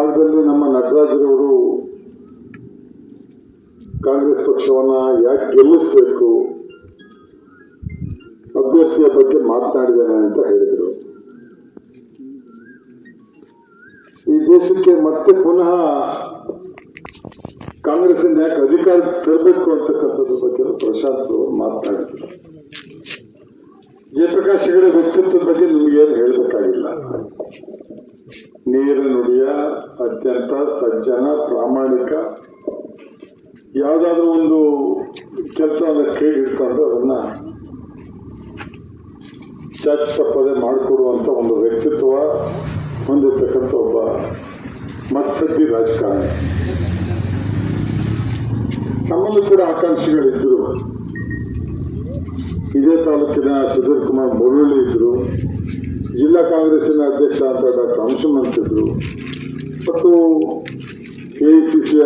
ಕಾಲದಲ್ಲಿ ನಮ್ಮ ನಟರಾಜರವರು ಕಾಂಗ್ರೆಸ್ ಪಕ್ಷವನ್ನ ಯಾಕೆ ಗೆಲ್ಲಿಸಬೇಕು, ಅಭ್ಯರ್ಥಿಯ ಬಗ್ಗೆ ಮಾತನಾಡಿದ್ದೇನೆ ಅಂತ ಹೇಳಿದರು. ಈ ದೇಶಕ್ಕೆ ಮತ್ತೆ ಪುನಃ ಕಾಂಗ್ರೆಸ್ಸಿಂದ ಯಾಕೆ ಅಧಿಕಾರ ತರಬೇಕು ಅಂತಕ್ಕಂಥದ್ರ ಬಗ್ಗೆ ಪ್ರಶಾಂತ್ ಅವರು ಮಾತನಾಡಿದ್ರು. ಜಯಪ್ರಕಾಶ್ ಹೆಗಡೆ ವ್ಯಕ್ತಿತ್ವದ ಬಗ್ಗೆ ನಿಮಗೇನು ಹೇಳಬೇಕಾಗಿಲ್ಲ? ಅತ್ಯಂತ ಸಜ್ಜನ, ಪ್ರಾಮಾಣಿಕ. ಯಾವುದಾದ್ರೂ ಒಂದು ಕೆಲಸವನ್ನು ಕೈ ಹಿಡ್ಕೊಂಡು ಅದನ್ನ ಚಾಚ ತಪ್ಪದೆ ಮಾಡಿಕೊಡುವಂಥ ಒಂದು ವ್ಯಕ್ತಿತ್ವ ಹೊಂದಿರ್ತಕ್ಕಂಥ ಒಬ್ಬ ಮತ್ಸದ್ದಿ ರಾಜಕಾರಣಿ. ನಮ್ಮಲ್ಲೂ ಕೂಡ ಆಕಾಂಕ್ಷಿಗಳಿದ್ದರು ಇದೇ ತಾಲೂಕಿನ ಸುಧೀರ್ ಕುಮಾರ್ ಮುರಳಿ ಇದ್ರು. ಜಿಲ್ಲಾ ಕಾಂಗ್ರೆಸ್ಸಿನ ಅಧ್ಯಕ್ಷ ಅಂತ ಡಾಕ್ಟರ್ ಅಂಶುಮಂತ್ ಇದ್ರು. ಮತ್ತು ಎ ಸಿ ಸಿಯ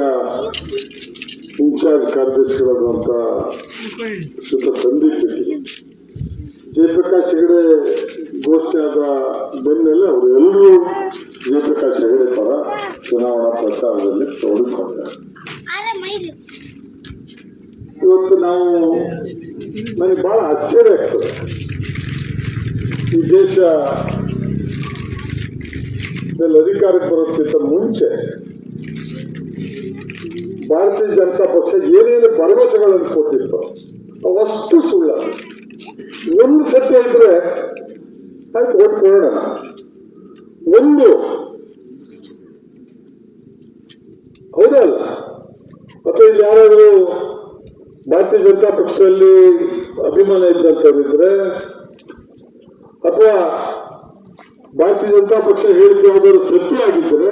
ಇನ್ಚಾರ್ಜ್ ಕಾರ್ಯದರ್ಶಿಗಳಾದಂಥ ಶುದ್ಧ ಸಂದೀಪ್ ಇದ್ರು ಜಯಪ್ರಕಾಶ್ ಹೆಗಡೆ ಘೋಷಣೆ ಆದ ಬೆನ್ನಲ್ಲೇ ಅವರು ಎಲ್ಲರೂ ಜಯಪ್ರಕಾಶ್ ಹೆಗಡೆ ಪರ ಚುನಾವಣಾ ಪ್ರಚಾರದಲ್ಲಿ ಮೈದು ಇವತ್ತು ನಾವು ನನಗೆ ಬಹಳ ಆಶ್ಚರ್ಯ ಆಗ್ತದೆ. ಈ ದೇಶ ದಲ್ಲಿ ಅಧಿಕಾರಕ್ಕೆ ಬರೋದಕ್ಕಿಂತ ಮುಂಚೆ ಭಾರತೀಯ ಜನತಾ ಪಕ್ಷ ಏನೇನು ಭರವಸೆಗಳನ್ನು ಕೊಟ್ಟಿತ್ತು ಅವಷ್ಟು ಸುಳ್ಳ ಒಂದು ಸತ್ಯ ಇದ್ರೆ ಆಯ್ತು ಓಟ್ ಕೊಡೋಣ ಒಂದು ಹೌದಲ್ಲ ಅಥವಾ ಇಲ್ಲಿ ಯಾರಾದರೂ ಭಾರತೀಯ ಜನತಾ ಪಕ್ಷದಲ್ಲಿ ಅಭಿಮಾನ ಇದ್ದಂಥವ್ರಿದ್ರೆ ಅಥವಾ ಭಾರತೀಯ ಜನತಾ ಪಕ್ಷ ಹೇಳಿಕೆ ಯಾವುದಾದ್ರು ಸತ್ಯ ಆಗಿದ್ದರೆ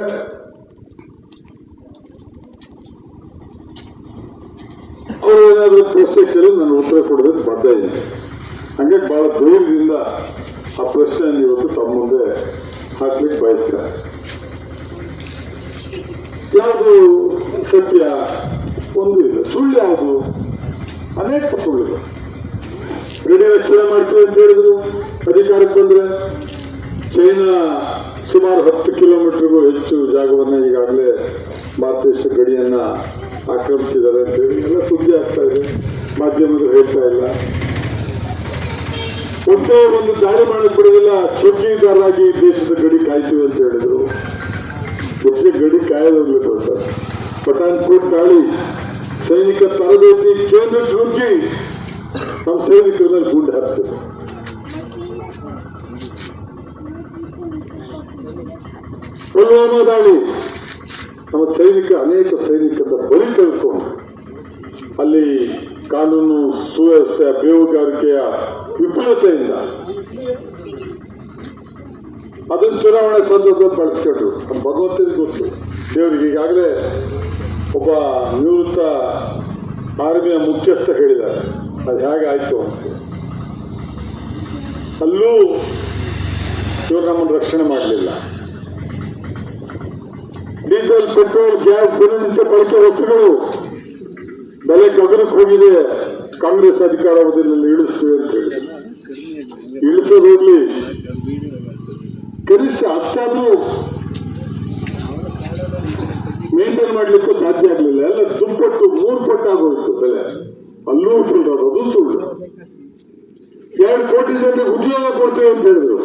ಅವರು ಏನಾದರೂ ಪ್ರಶ್ನೆ ಕೇಳಿ ನಾನು ಉತ್ತರ ಕೊಡೋದಕ್ಕೆ ಸಾಧ್ಯ ಇದೆ ಹಂಗೆ ಬಹಳ ಧೈರ್ಯದಿಂದ ಆ ಪ್ರಶ್ನೆಯನ್ನು ಇವತ್ತು ತಮ್ಮ ಮುಂದೆ ಹಾಕ್ಲಿಕ್ಕೆ ಬಯಸ್ತಾರೆ ಯಾವುದು ಸತ್ಯ? ಒಂದು ಇಲ್ಲ. ಸುಳ್ಳು ಯಾವುದು? ಅನೇಕ ಸುಳ್ಳು ಗಡಿ ರಕ್ಷಣೆ ಮಾಡ್ತೀವಿ ಅಂತ ಹೇಳಿದ್ರು. ಅಧಿಕಾರಕ್ಕೆ ಬಂದ್ರೆ ಚೈನಾ ಸುಮಾರು ಹತ್ತು ಕಿಲೋಮೀಟರ್ಗೂ ಹೆಚ್ಚು ಜಾಗವನ್ನು ಈಗಾಗಲೇ ಭಾರತ ದೇಶ ಗಡಿಯನ್ನ ಆಕ್ರಮಿಸಿದ್ದಾರೆ ಅಂತೇಳಿ ಎಲ್ಲ ಸುದ್ದಿ ಆಗ್ತಾ ಇದೆ. ಮಾಧ್ಯಮಗಳು ಹೇಳ್ತಾ ಇಲ್ಲ. ಒಂದೇ ಒಂದು ದಾಳಿ ಮಾಡಕ್ ಬಿಡೋದಿಲ್ಲ ಚೌಕಿದಾರರಾಗಿ ದೇಶದ ಗಡಿ ಕಾಯ್ತೀವಿ ಅಂತ ಹೇಳಿದ್ರು. ಹೆಚ್ಚು ಗಡಿ ಕಾಯೋದಿಲ್ಲ ಸರ್? ಪಠಾಣ್ಕೋಟ್ ದಾಳಿ ಸೈನಿಕ ತರಬೇತಿ ಕೇಂದ್ರ ನುಗ್ಗಿ ನಮ್ಮ ಸೈನಿಕರ ಮೇಲೆ ಗುಂಡು ಹಾರಿಸಿದ್ರು. ಪುಲ್ವಾಮಾ ದಾಳಿ. ನಮ್ಮ ಸೈನಿಕ, ಅನೇಕ ಸೈನಿಕರ ಬಲಿ ಕಳ್ಕೊಂಡು ಅಲ್ಲಿ ಕಾನೂನು ಸುವ್ಯವಸ್ಥೆಯ ಬೇಹುಗಾರಿಕೆಯ ವಿಫಲತೆಯಿಂದ ಅದನ್ನು ಚುನಾವಣೆ ಸಂದರ್ಭದಲ್ಲಿ ಬಳಸ್ಕೊಂಡ್ರು ನಮ್ಮ ಭಗವಂತನಿಗೆ ಗೊತ್ತು. ದೇವರಿಗೆ ಈಗಾಗಲೇ ಒಬ್ಬ ನಿವೃತ್ತ ಆರ್ಮಿಯ ಮುಖ್ಯಸ್ಥ ಹೇಳಿದ್ದಾರೆ. ಅದು ಹೇಗಾಯಿತು ಅಂತ. ಅಲ್ಲೂ ಇವರು ನಮ್ಮನ್ನು ರಕ್ಷಣೆ ಮಾಡಲಿಲ್ಲ. ಡೀಸೆಲ್, ಪೆಟ್ರೋಲ್, ಗ್ಯಾಸ್, ದಿನನಿತ್ಯ ಬಳಕೆ ವಸ್ತುಗಳು. ಬೆಲೆ ಗಗನಕ್ಕೆ ಹೋಗಿದೆ. ಕಾಂಗ್ರೆಸ್ ಅಧಿಕಾರ ಅವಧಿಯಲ್ಲಿ ಇಳಿಸ್ತೀವಿ ಅಂತ ಹೇಳಿ. ಇಳಿಸೋದೋಗ್ಲಿ ಕನಿಷ್ಠ ಅಷ್ಟಾದ್ರೂ ಮೇಂಟೈನ್ ಮಾಡಲಿಕ್ಕೂ ಸಾಧ್ಯ ಆಗಲಿಲ್ಲ. ಎಲ್ಲ ದುಪ್ಪಟ್ಟು, ಮೂರು ಪಟ್ಟು ಆಗೋಯ್ತು ಬೆಲೆ. ಅಲ್ಲೂ ಸುಳ್ಳು ಅದು ಸುಳ್ಳು. ಎರಡು ಕೋಟಿ ಜನರಿಗೆ ಉದ್ಯೋಗ ಕೊಡ್ತೇವೆ ಅಂತ ಹೇಳಿದ್ರು.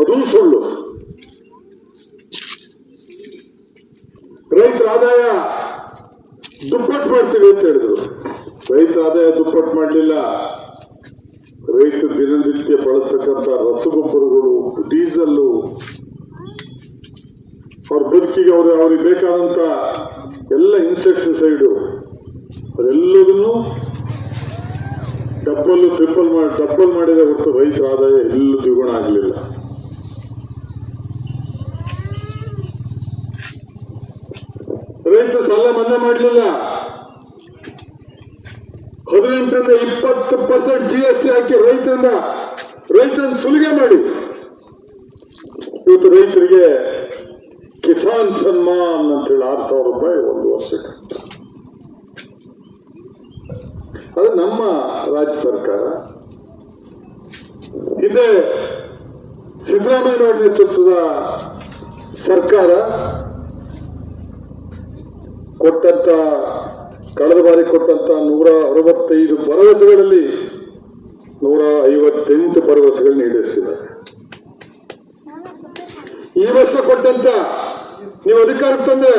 ಅದು ಸುಳ್ಳು ರೈತರ ಆದಾಯ ದುಪ್ಪಟ್ಟು ಮಾಡ್ತೀವಿ ಅಂತ ಹೇಳಿದ್ರು. ರೈತ ಆದಾಯ ದುಪ್ಪಟ್ಟು ಮಾಡಲಿಲ್ಲ. ರೈತ ದಿನನಿತ್ಯ ಬಳಸ್ತಕ್ಕಂಥ ರಸಗೊಬ್ಬರಗಳು, ಡೀಸೆಲ್ಲು, ಅವ್ರ ಬದುಕಿಗೆ ಅವ್ರ ಅವ್ರಿಗೆ ಬೇಕಾದಂಥ ಎಲ್ಲ ಇನ್ಸೆಕ್ಟಿಸೈಡು ಅದೆಲ್ಲದನ್ನು ಡಬ್ಬಲ್ ಟ್ರಿಪಲ್ ಮಾಡಿ ಡಬ್ಬಲ್ ಮಾಡಿದ ಹೊರತು ರೈತರ ಆದಾಯ ಎಲ್ಲೂ ದ್ವಿಗುಣ ಆಗಲಿಲ್ಲ. ರೈತ ಸಾಲ ಮನ್ನಾ ಮಾಡಲಿಲ್ಲ ಹದಿನೆಂಟರಿಂದ ಇಪ್ಪತ್ತು ಪರ್ಸೆಂಟ್ ಜಿ ಎಸ್ ಟಿ ಹಾಕಿ ರೈತರನ್ನ ರೈತರನ್ನ ಸುಲಿಗೆ ಮಾಡಿ. ಇವತ್ತು ರೈತರಿಗೆ ಕಿಸಾನ್ ಸನ್ಮಾನ್ ಅಂತೇಳಿ ಆರು ಸಾವಿರ ರೂಪಾಯಿ ಒಂದು ವರ್ಷಕ್ಕೆ. ಅದು ನಮ್ಮ ರಾಜ್ಯ ಸರ್ಕಾರ. ಹಿಂದೆ ಸಿದ್ದರಾಮಯ್ಯ ನೇತೃತ್ವದ ಸರ್ಕಾರ ಕೊಟ್ಟಂತ, ಕಳೆದ ಬಾರಿ ಕೊಟ್ಟಂತ ನೂರ ಅರವತ್ತೈದು ಭರವಸೆಗಳಲ್ಲಿ ನೂರ ಐವತ್ತೆಂಟು ಭರವಸೆಗಳನ್ನ ಈಡೇರಿಸಿದ್ದಾರೆ. ಈ ವರ್ಷ ಕೊಟ್ಟಂತ, ನೀವು ಅಧಿಕಾರಕ್ಕೆ ತಂದ್ರೆ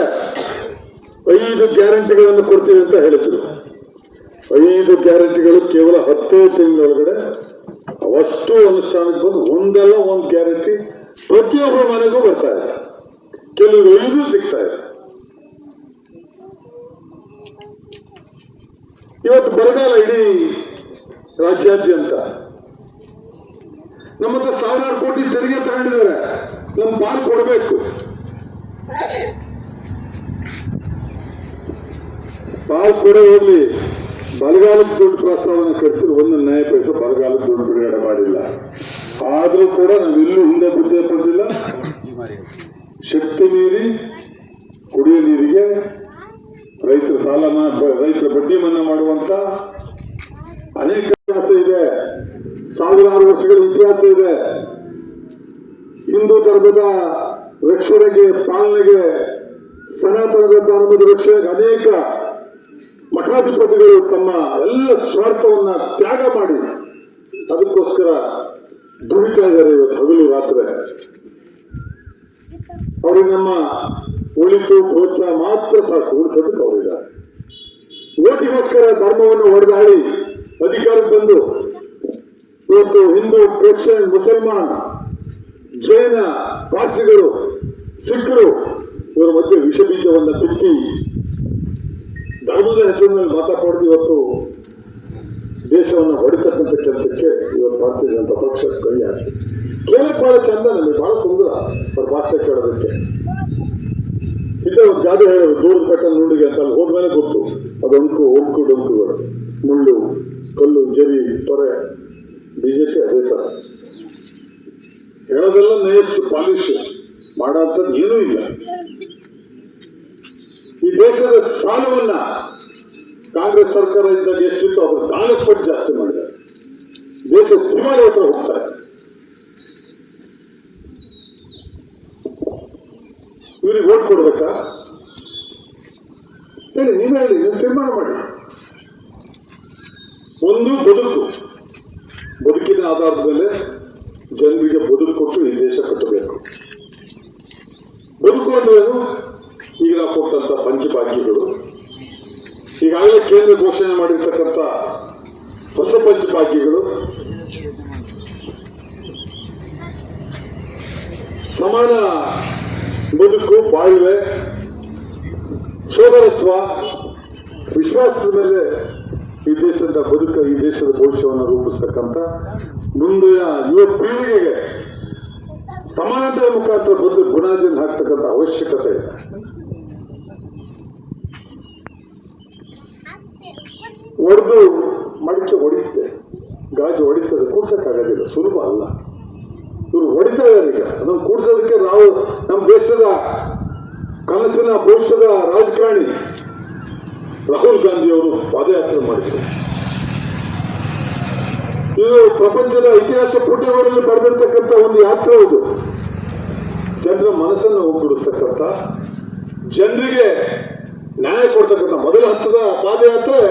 ಐದು ಗ್ಯಾರಂಟಿಗಳನ್ನು ಕೊಡ್ತೀವಿ ಅಂತ ಹೇಳಿದ್ರು. ಐದು ಗ್ಯಾರಂಟಿಗಳು ಕೇವಲ ಹತ್ತೇ ತಿಂಗಳೊಳಗಡೆ, ಅವಷ್ಟು ಅನುಷ್ಠಾನಕ್ಕೆ ಬಂದು ಒಂದಲ್ಲ ಒಂದು ಗ್ಯಾರಂಟಿ ಪ್ರತಿಯೊಬ್ಬರ ಮನೆಗೂ ಬರ್ತಾ ಇದೆ. ಕೆಲವರು ಐದು ಸಿಗ್ತಾ ಇದೆ. ಇವತ್ತು ಬರಗಾಲ ಇಡೀ ರಾಜ್ಯಾದ್ಯಂತ. ನಮ್ಮ ಹತ್ರ ಸಾವಿರಾರು ಕೋಟಿ ತೆರಿಗೆ ತಗೊಂಡಿದ್ದಾರೆ. ನಮ್ಮ ಪಾಲ್ ಕೊಡಬೇಕು. ಪಾಲ್ ಕೊಡೋ ಹೋಗ್ಲಿ, ಬರಗಾಲದ ದುಡ್ಡು ಪ್ರಸ್ತಾವನೆ ಕಳಿಸಿದ್ರೆ ಒಂದು ನ್ಯಾಯ ಪೈಸ ದುಡ್ಡು ಬಿಡುಗಡೆ ಮಾಡಿಲ್ಲ. ಆದ್ರೂ ಕೂಡ ನಾವು ಎಲ್ಲೂ ಹಿಂದೆ ಬುದ್ಧಿ ಪಡೆದಿಲ್ಲ ಶಕ್ತಿ ಮೀರಿ ಕುಡಿಯೋ ನೀರಿಗೆ ರೈತರ ಸಾಲನ ರೈತರ ಬಡ್ಡಿ ಮನ್ನಾ ಮಾಡುವಂತ ಅನೇಕ ಇತಿಹಾಸ ಇದೆ. ಸಾವಿರಾರು ವರ್ಷಗಳ ಇತಿಹಾಸ ಇದೆ. ಹಿಂದೂ ಧರ್ಮದ ರಕ್ಷಣೆಗೆ, ಪಾಲನೆಗೆ, ಸನಾತನ ಧರ್ಮದ ರಕ್ಷಣೆಗೆ ಅನೇಕ ಮಠಾಧಿಪತಿಗಳು ತಮ್ಮ ಎಲ್ಲ ಸ್ವಾರ್ಥವನ್ನ ತ್ಯಾಗ ಮಾಡಿ ಅದಕ್ಕೋಸ್ಕರ ದುಡಿತಾ ಇದ್ದಾರೆ ಇವತ್ತು ಹಗಲು ರಾತ್ರಿ. ಅವರಿಗೆ ನಮ್ಮ ಉಳಿತು ಪ್ರೋತ್ಸಾಹ ಮಾತ್ರ ಸಾಕು ಉಳಿಸೋದಕ್ಕೆ ಅವರಿದ್ದಾರೆ. ಓಟಿಗೋಸ್ಕರ ಧರ್ಮವನ್ನು ಹೊಡೆದಾಡಿ ಅಧಿಕಾರಕ್ಕೆ ಬಂದು ಇವತ್ತು ಹಿಂದೂ, ಕ್ರಿಶ್ಚಿಯನ್, ಮುಸಲ್ಮಾನ್, ಜೈನ ಪಾರ್ಸಿಗಳು ಸಿಖ್ರು ಇವರ ಮಧ್ಯೆ ವಿಷ ಬೀಜವನ್ನು ಬಿತ್ತಿ ಧರ್ಮದ ಹೆಸರಿನಲ್ಲಿ ಮಾತಾಡ್ದು ಇವತ್ತು ದೇಶವನ್ನು ಹೊಡೆತಕ್ಕಂಥ ಕೆಲಸಕ್ಕೆ ಇವತ್ತು ಭಾರತೀಯ ಜನತಾ ಪಕ್ಷ ಕೈ ಹಾಕಿ ಕೇಳಕ್ ಬಹಳ ಚಂದ ನನಗೆ ಬಹಳ ಸುಂದರ, ಅವ್ರ ಭಾಷೆ ಕೇಳೋದಕ್ಕೆ. ಇದ್ದ ಒಂದು ಗಾದೆ ಹೇಳೋದು ದೂರದ ಬೆಟ್ಟ ನುಡಿಗೆ ಅಂತ ಅಲ್ಲಿ ಹೋದ್ಮೇಲೆ ಗೊತ್ತು. ಅದು ಅಂಕು ಒಂಕು ಡೊಂಕುಗಳು ಮುಳ್ಳು, ಕಲ್ಲು, ಜರಿ, ತೊರೆ, ಬಿಜೆಪಿ ಅದೇ ತರ. ಹೇಳೋದೆಲ್ಲ ನೇಸ್ ಪಾಲಿಶ್ ಮಾಡೋಂಥದ್ದು ಏನೂ ಇಲ್ಲ. ಈ ದೇಶದ ಸಾಲವನ್ನ ಕಾಂಗ್ರೆಸ್ ಸರ್ಕಾರ ಇದ್ದಾಗ ಎಷ್ಟಿತ್ತು ಅದ್ರ ಸಾಲಕ್ಕೆ ಪಟ್ಟು ಜಾಸ್ತಿ ಮಾಡಿದ್ದಾರೆ. ದೇಶ ಹತ್ರ ಹೋಗ್ತಾರೆ ಕೊಡ್ಬೇಕಾ? ಹೇಳಿ, ನೀವೇ ಹೇಳಿ ತೀರ್ಮಾನ ಮಾಡಿ. ಒಂದು ಬದುಕು. ಬದುಕಿನ ಆಧಾರದ ಮೇಲೆ ಜನರಿಗೆ ಬದುಕು ಕೊಟ್ಟು ಈ ದೇಶ ಕಟ್ಟಬೇಕು. ಬದುಕು ಅಂದ್ರೇನು ಈಗ ನಾವು ಕೊಟ್ಟಂತ ಪಂಚಭಾಗ್ಯಗಳು. ಈಗಾಗಲೇ ಕೇಂದ್ರ ಘೋಷಣೆ ಮಾಡಿರ್ತಕ್ಕಂಥ ಹೊಸ ಪಂಚಭಾಗ್ಯಗಳು. ಸಮಾನ ಬದುಕು ಬಾಳ್ವೆ ಸೋದರತ್ವ, ವಿಶ್ವಾಸದ ಮೇಲೆ ಈ ದೇಶದ ಬದುಕ, ಈ ದೇಶದ ಭವಿಷ್ಯವನ್ನು ರೂಪಿಸ್ತಕ್ಕಂಥ ಮುಂದಿನ ಯುವ ಪೀಳಿಗೆಗೆ ಸಮಾನತೆಯ ಮುಖಾಂತರ ಬದುಕು ಬುನಾದಿಯನ್ನು ಹಾಕ್ತಕ್ಕಂಥ ಅವಶ್ಯಕತೆ ಇದೆ. ಒಡೆದು ಮಡಿಕೆ ಹೊಡಿತೆ ಗಾಜು ಹೊಡಿತದೆ ಕೂಡ್ಸಕ್ಕಾಗೋದಿಲ್ಲ ಸುಲಭ ಅಲ್ಲ. ಇವರು ಹೊಡಿತಾ ಇದ್ದಾರೆ ಅದನ್ನು ಕೂಡಿಸೋದಕ್ಕೆ ನಾವು ನಮ್ಮ ದೇಶದ ಕನಸಿನ ಭವಿಷ್ಯದ ರಾಜಕಾರಣಿ ರಾಹುಲ್ ಗಾಂಧಿ ಅವರು ಪಾದಯಾತ್ರೆ ಮಾಡಿದರು ಇದು ಪ್ರಪಂಚದ ಇತಿಹಾಸ ಪುಟಗಳಲ್ಲಿ ಪಡೆದಿರ್ತಕ್ಕಂಥ ಒಂದು ಯಾತ್ರೆ ಇದು ಜನರ ಮನಸ್ಸನ್ನು ಒಗ್ಗೂಡಿಸ್ತಕ್ಕಂಥ, ಜನರಿಗೆ ನ್ಯಾಯ ಕೊಡ್ತಕ್ಕಂಥ ಮೊದಲ ಹಂತದ ಪಾದಯಾತ್ರೆ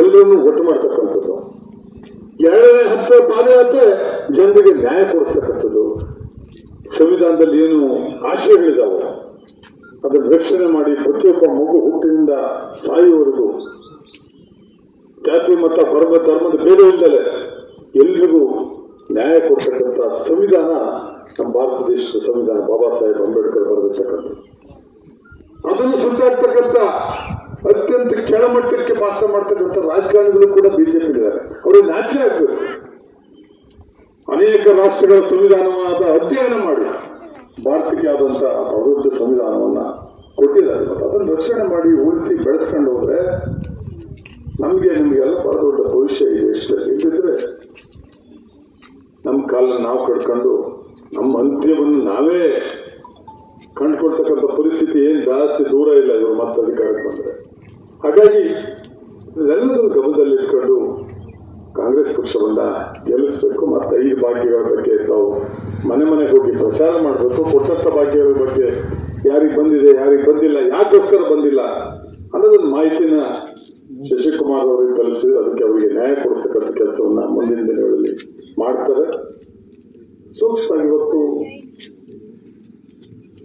ಎಲ್ಲರನ್ನೂ ಒಟ್ಟು ಮಾಡ್ತಕ್ಕಂಥದ್ದು. ಎರಡನೇ ಹತ್ತು ಪಾದಯಾತ್ರೆ ಜನರಿಗೆ ನ್ಯಾಯ ಕೊಡಿಸ್ತಕ್ಕಂಥದ್ದು. ಸಂವಿಧಾನದಲ್ಲಿ ಏನು ಆಶಯಗಳಿದಾವೆ, ಅದನ್ನು ರಕ್ಷಣೆ ಮಾಡಿ ಪ್ರತಿಯೊಬ್ಬ ಮಗು ಹುಟ್ಟಿನಿಂದ ಸಾಯುವವರೆಗೂ, ಜಾತಿ, ಮತ, ವರ್ಗ, ಧರ್ಮದ ಭೇದ ಇಲ್ಲದೆ ಎಲ್ರಿಗೂ ನ್ಯಾಯ ಕೊಡ್ತಕ್ಕಂಥ ಸಂವಿಧಾನ ನಮ್ಮ ಭಾರತ ದೇಶದ ಸಂವಿಧಾನ ಬಾಬಾ ಸಾಹೇಬ್ ಅಂಬೇಡ್ಕರ್ ಬರೆದಿರ್ತಕ್ಕಂಥ ಅದನ್ನು ಸುತ್ತಾಡ್ತಕ್ಕಂಥ ಅತ್ಯಂತ ಕೆಳಮಟ್ಟಕ್ಕೆ ಭಾಷಣ ಮಾಡ್ತಕ್ಕಂಥ ರಾಜಕಾರಣಿಗಳು ಕೂಡ ಬಿಜೆಪಿ ಇದ್ದಾರೆ. ಅವರು ನಾಚೆ ಆಗ್ಬೇಕು. ಅನೇಕ ರಾಷ್ಟ್ರಗಳ ಸಂವಿಧಾನವಾದ ಅಧ್ಯಯನ ಮಾಡಿ ಭಾರತಕ್ಕೆ ಆದಂತಹ ಪ್ರವೃತ್ತ ಸಂವಿಧಾನವನ್ನ ಕೊಟ್ಟಿದ್ದಾರೆ. ಅದನ್ನು ರಕ್ಷಣೆ ಮಾಡಿ ಉಳಿಸಿ ಬೆಳೆಸ್ಕೊಂಡು ಹೋದ್ರೆ ನಮಗೆ ನಿಮಗೆಲ್ಲ ಬಹಳ ದೊಡ್ಡ ಭವಿಷ್ಯ ಇದೆ ಇಲ್ಲದಿದ್ರೆ ನಮ್ಮ ಕಾಲನ್ನ ನಾವು ಕಡ್ಕೊಂಡು ನಮ್ಮ ಅಂತ್ಯವನ್ನು ನಾವೇ ಕಂಡುಕೊಳ್ತಕ್ಕಂಥ ಪರಿಸ್ಥಿತಿ ಏನು ಜಾಸ್ತಿ ದೂರ ಇಲ್ಲ ಇವರು ಮತ್ತೆ ಅಧಿಕಾರಕ್ಕೆ ಬಂದರೆ ಹಾಗಾಗಿ ಇದೆಲ್ಲದನ್ನು ಗಮನದಲ್ಲಿ ಇಟ್ಕೊಂಡು ಕಾಂಗ್ರೆಸ್ ಪಕ್ಷವನ್ನ ಗೆಲ್ಲಿಸಬೇಕು ಮತ್ತೆ ಐದು ಪ್ರಚಾರ ಮಾಡಬೇಕು, ಕೊಟ್ಟಂತ ಭಾಗ್ಯಗಳ ಬಗ್ಗೆ ಯಾರಿಗೆ ಬಂದಿದೆ, ಯಾರಿಗೆ ಬಂದಿಲ್ಲ, ಯಾಕೋಸ್ಕರ ಬಂದಿಲ್ಲ ಅನ್ನೋದನ್ನ ಮಾಹಿತಿನ ಶಶಿಕುಮಾರ್ ಅವರಿಗೆ ಕಲಿಸಿ ಅದಕ್ಕೆ ಅವರಿಗೆ ನ್ಯಾಯ ಕೊಡಿಸ್ತಕ್ಕಂಥ ಕೆಲಸವನ್ನ ಮುಂದಿನ ದಿನಗಳಲ್ಲಿ ಮಾಡ್ತಾರೆ. ಸೂಕ್ಷ್ಮ ಇವತ್ತು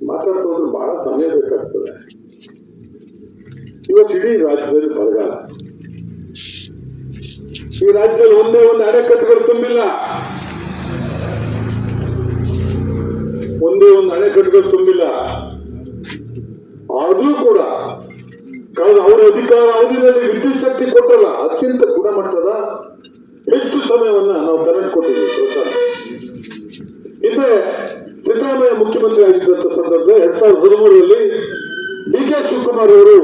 ಮಾತಾಡ್ತಾ ಬಹಳ ಸಮಯ ಬೇಕಾಗ್ತದೆ. ಇವತ್ತು ಇಡೀ ರಾಜ್ಯದಲ್ಲಿ ಬರಗಾಲ. ಈ ರಾಜ್ಯದಲ್ಲಿ ಒಂದೇ ಒಂದು ಅಣೆಕಟ್ಟುಗಳು ತುಂಬಿಲ್ಲ. ಒಂದೇ ಒಂದು ಅಣೆಕಟ್ಟುಗಳು ತುಂಬಿಲ್ಲ. ಆದ್ರೂ ಕೂಡ ಕಳೆದ ಅವರ ಅಧಿಕಾರ ಅವಧಿಯಲ್ಲಿ ವಿದ್ಯುತ್ ಶಕ್ತಿ ಕೊಟ್ಟಲ್ಲ, ಅತ್ಯಂತ ಗುಣಮಟ್ಟದ ಹೆಚ್ಚು ಸಮಯವನ್ನ ನಾವು ಕರೆಂಟ್ ಕೊಟ್ಟಿದ್ದೀವಿ ಸರ್ ಹಿಂದೆ ಸಿದ್ದರಾಮಯ್ಯ ಮುಖ್ಯಮಂತ್ರಿ ಆಗಿದ್ದಂತ ಸಂದರ್ಭ ಎರಡ್ ಸಾವಿರದ ಹದಿಮೂರರಲ್ಲಿ ಡಿ ಕೆ ಶಿವಕುಮಾರ್ ಅವರು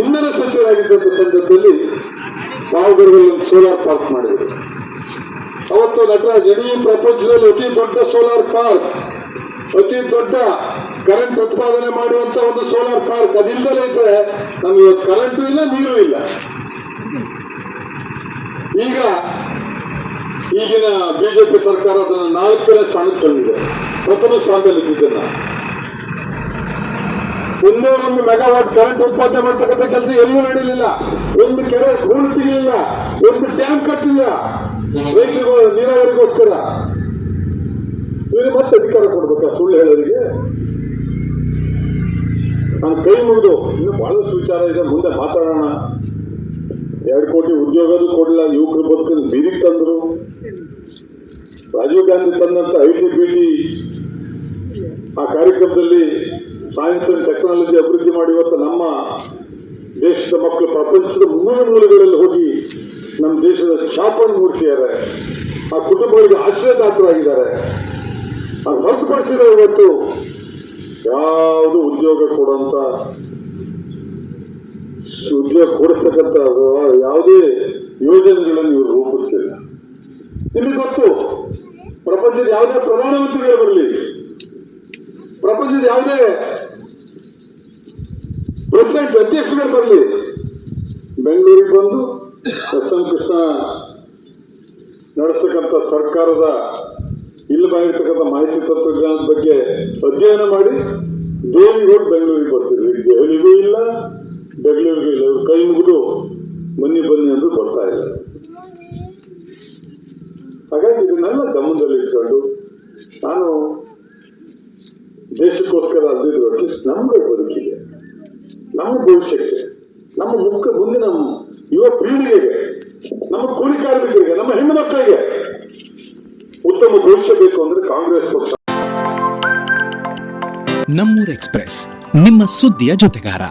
ಇಂಧನ ಸಚಿವರಾಗಿದ್ದಂತ ಸಂದರ್ಭದಲ್ಲಿ ಸೋಲಾರ್ ಪಾರ್ಕ್ ಮಾಡಿದರು. ಅವತ್ತು ನಟರಾಜ್, ಇಡೀ ಪ್ರಪಂಚದಲ್ಲಿ ಅತಿ ದೊಡ್ಡ ಸೋಲಾರ್ ಪಾರ್ಕ್ ಅತಿ ದೊಡ್ಡ ಕರೆಂಟ್ ಉತ್ಪಾದನೆ ಮಾಡುವಂತ ಒಂದು ಸೋಲಾರ್ ಪಾರ್ಕ್ ಅದಿಲ್ಲದೆ ಇದ್ರೆ ನಮ್ಗೆ ಇವತ್ತು ಕರೆಂಟು ಇಲ್ಲ, ನೀರು ಇಲ್ಲ. ಈಗ ಈಗಿನ ಬಿಜೆಪಿ ಸರ್ಕಾರ ಅದನ್ನ ನಾಲ್ಕನೇ ಸ್ಥಾನಕ್ಕೆ ತಂದಿದೆ ಪ್ರಥಮ ಸ್ಥಾನದಲ್ಲಿ ಇದ್ದಿದ್ದನ್ನ ಒಂದೇ ಒಂದು ಮೆಗಾವಾಟ್ ಕರೆಂಟ್ ಉತ್ಪಾದನೆ ಮಾಡ್ತಕ್ಕಂಥ ಕೆಲಸ ಎಲ್ಲೂ ನಡೀಲಿಲ್ಲ ಒಂದು ಕೆರೆ ಹೂಳು ತೆಗಿಲಿಲ್ಲ ಒಂದು ಟ್ಯಾಂಕ್ ಕಟ್ಟಿಲ್ಲ. ರೈತರಿಗೂ ನೀರಾವರಿಗೋಸ್ಕರ ಇವರು ಮತ್ತೆ ಅಧಿಕಾರ ಕೊಡ್ಬೇಕಾ? ಸುಳ್ಳು ಹೇಳೋರಿಗೆ? ನಾನು ಕೈ ಮುಗಿದು ಇನ್ನು ಬಹಳಷ್ಟು ವಿಚಾರ ಇದೆ. ಮುಂದೆ ಮಾತಾಡೋಣ. ಎರಡು ಕೋಟಿ ಉದ್ಯೋಗನೂ ಕೊಡಲಿಲ್ಲ. ಯುವಕರು ಬದುಕನ್ನು ಬೀದಿಗೆ ತಂದರು. ರಾಜೀವ್ ಗಾಂಧಿ ತಂದಂತ ಐ ಟಿ ಬಿ ಟಿ ಆ ಕಾರ್ಯಕ್ರಮದಲ್ಲಿ ಸೈನ್ಸ್ ಅಂಡ್ ಟೆಕ್ನಾಲಜಿ ಅಭಿವೃದ್ಧಿ ಮಾಡಿ ಇವತ್ತು ನಮ್ಮ ದೇಶದ ಮಕ್ಕಳು ಪ್ರಪಂಚದ ಮೂಲ ಮೂಲಗಳಲ್ಲಿ ಹೋಗಿ ನಮ್ಮ ದೇಶದ ಶಾಪನ್ನು ಮೂಡಿಸಿದ್ದಾರೆ ಆ ಕುಟುಂಬಗಳಿಗೆ ಆಶ್ರಯದಾತರಾಗಿದ್ದಾರೆ. ಅದು ಹೊರತುಪಡಿಸಿದ್ರೆ ಇವತ್ತು ಯಾವುದು ಉದ್ಯೋಗ ಕೊಡುವಂತ ಉದ್ಯೋಗ ಕೊಡಿಸ್ತಕ್ಕಂಥ ಯಾವುದೇ ಯೋಜನೆಗಳನ್ನು ಇವರು ರೂಪಿಸ್ತಿಲ್ಲ ನಿಮಗೆ ಗೊತ್ತು, ಪ್ರಪಂಚದ ಯಾವುದೇ ಪ್ರಧಾನಮಂತ್ರಿಗಳು ಬರಲಿ, ಪ್ರಪಂಚದ ಯಾವುದೇ ಪ್ರೆಸಿಡೆಂಟ್ ಅಧ್ಯಕ್ಷಗಳು ಬರಲಿ, ಬೆಂಗಳೂರಿಗೆ ಬಂದು ಎಸ್ ಎಂ ಕೃಷ್ಣ ನಡೆಸ್ತಕ್ಕಂಥ ಸರ್ಕಾರದ ಇಲ್ಲವಾಗಿರ್ತಕ್ಕಂಥ ಮಾಹಿತಿ ತತ್ವಜ್ಞಾನದ ಬಗ್ಗೆ ಅಧ್ಯಯನ ಮಾಡಿ ಹೋಗಿ ಬೆಂಗಳೂರಿಗೆ ಬರ್ತೀವಿ ದೆಹಲಿಗೂ ಇಲ್ಲ, ಬೆಂಗಳೂರಿಗೂ ಇಲ್ಲ. ಕೈ ಮುಗಿದು ಬನ್ನಿ ಬನ್ನಿ ಅಂದ್ರೆ ಬರ್ತಾ ಇಲ್ಲ. ಹಾಗಾಗಿ ಇದನ್ನೆಲ್ಲ ಗಮನದಲ್ಲಿ ಇಟ್ಕೊಂಡು ನಾನು ದೇಶಕ್ಕೋಸ್ಕರ ಅಲ್ಲಿರುವ ಅಟ್ಲೀಸ್ಟ್ ನಮಗೆ ಬದುಕಿಗೆ ನಮ್ಮ ಭವಿಷ್ಯಕ್ಕೆ, ನಮ್ಮ ಮುಖ, ಮುಂದಿನ ಯುವ ಪೀಳಿಗೆಗೆ, ನಮ್ಮ ಕೂಲಿ ಕಾರ್ಮಿಕರಿಗೆ, ನಮ್ಮ ಹೆಣ್ಣು ಮಕ್ಕಳಿಗೆ ಉತ್ತಮ ಭವಿಷ್ಯ ಬೇಕು ಅಂದ್ರೆ ಕಾಂಗ್ರೆಸ್ ಪಕ್ಷ. ನಮ್ಮೂರ್ ಎಕ್ಸ್ಪ್ರೆಸ್, ನಿಮ್ಮ ಸುದ್ದಿಯ ಜೊತೆಗಾರ.